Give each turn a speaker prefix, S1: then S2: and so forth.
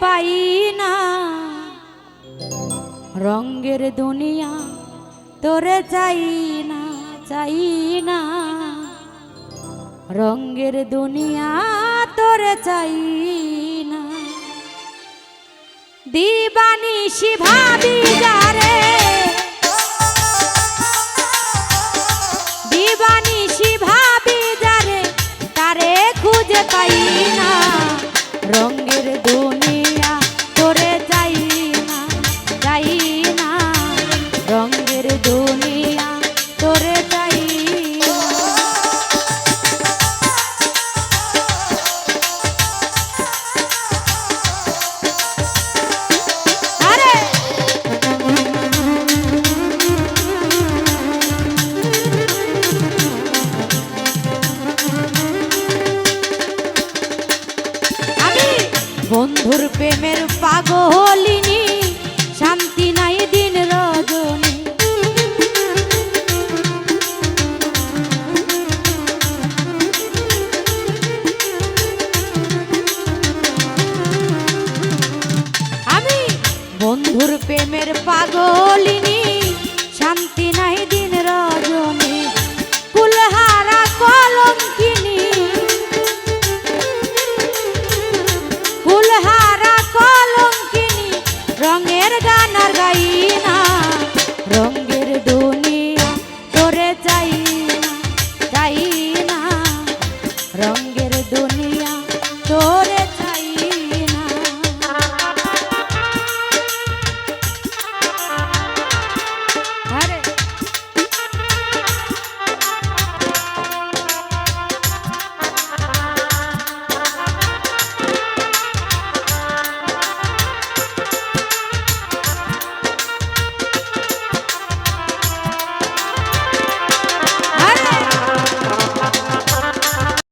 S1: পাই না রঙ্গের দুনিয়া তোরে চাই না চাই না রঙ্গের দুনিয়া তোরে চাই না দিবানি শিভাবি যারে বন্ধুর প্রেমের পাগলিনী, শান্তি নাই দিন রজনী। আমি বন্ধুর প্রেমের পাগলিনী, শান্তি নাই দিন রজনী। historia.